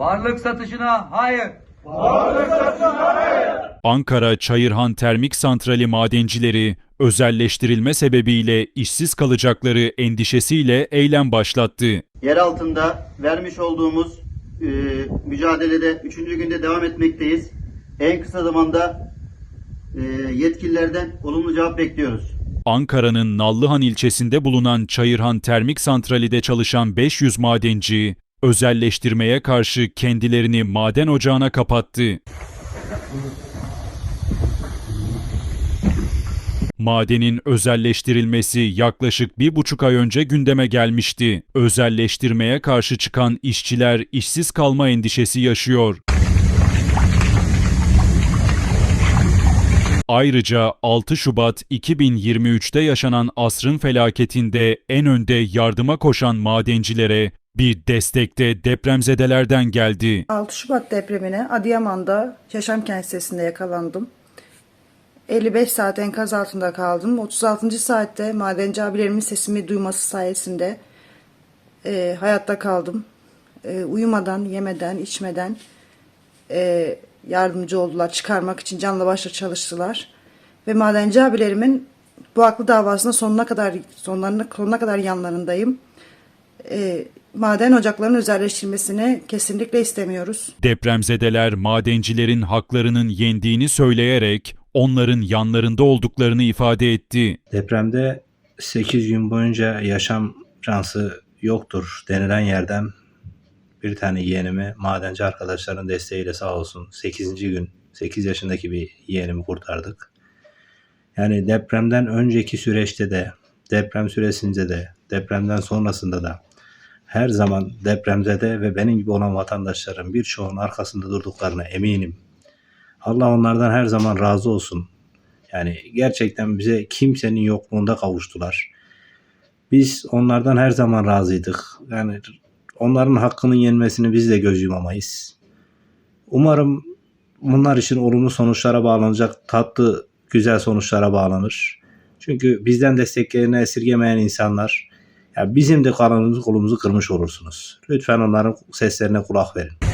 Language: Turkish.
Varlık satışına hayır. Ankara Çayırhan Termik Santrali madencileri özelleştirilme sebebiyle işsiz kalacakları endişesiyle eylem başlattı. yer altında vermiş olduğumuz e, mücadelede 3. günde devam etmekteyiz. En kısa zamanda e, yetkililerden olumlu cevap bekliyoruz. Ankara'nın Nallıhan ilçesinde bulunan Çayırhan Termik Santrali'de çalışan 500 madenci özelleştirmeye karşı kendilerini maden ocağına kapattı. Madenin özelleştirilmesi yaklaşık bir buçuk ay önce gündeme gelmişti. Özelleştirmeye karşı çıkan işçiler işsiz kalma endişesi yaşıyor. Ayrıca 6 Şubat 2023'te yaşanan asrın felaketinde en önde yardıma koşan madencilere bir destekte depremzedelerden geldi. 6 Şubat depremine Adıyaman'da Yaşamkent sitesinde yakalandım. 55 saat enkaz altında kaldım. 36. saatte madenci abilerimin sesimi duyması sayesinde e, hayatta kaldım. E, uyumadan, yemeden, içmeden e, yardımcı oldular. Çıkarmak için canla başla çalıştılar. Ve madenci abilerimin bu haklı davasında sonuna kadar sonlarına, sonuna kadar yanlarındayım. E, maden ocaklarının özelleştirilmesini kesinlikle istemiyoruz. Depremzedeler madencilerin haklarının yendiğini söyleyerek onların yanlarında olduklarını ifade etti. Depremde 8 gün boyunca yaşam şansı yoktur denilen yerden bir tane yeğenimi madenci arkadaşların desteğiyle sağ olsun 8. gün 8 yaşındaki bir yeğenimi kurtardık. Yani depremden önceki süreçte de deprem süresince de depremden sonrasında da her zaman depremzede ve benim gibi olan vatandaşların birçoğunun arkasında durduklarına eminim. Allah onlardan her zaman razı olsun. Yani gerçekten bize kimsenin yokluğunda kavuştular. Biz onlardan her zaman razıydık. Yani onların hakkının yenmesini biz de göz yumamayız. Umarım bunlar için olumlu sonuçlara bağlanacak, tatlı, güzel sonuçlara bağlanır. Çünkü bizden desteklerini esirgemeyen insanlar, ya bizim de kanalımızı kolumuzu kırmış olursunuz. Lütfen onların seslerine kulak verin.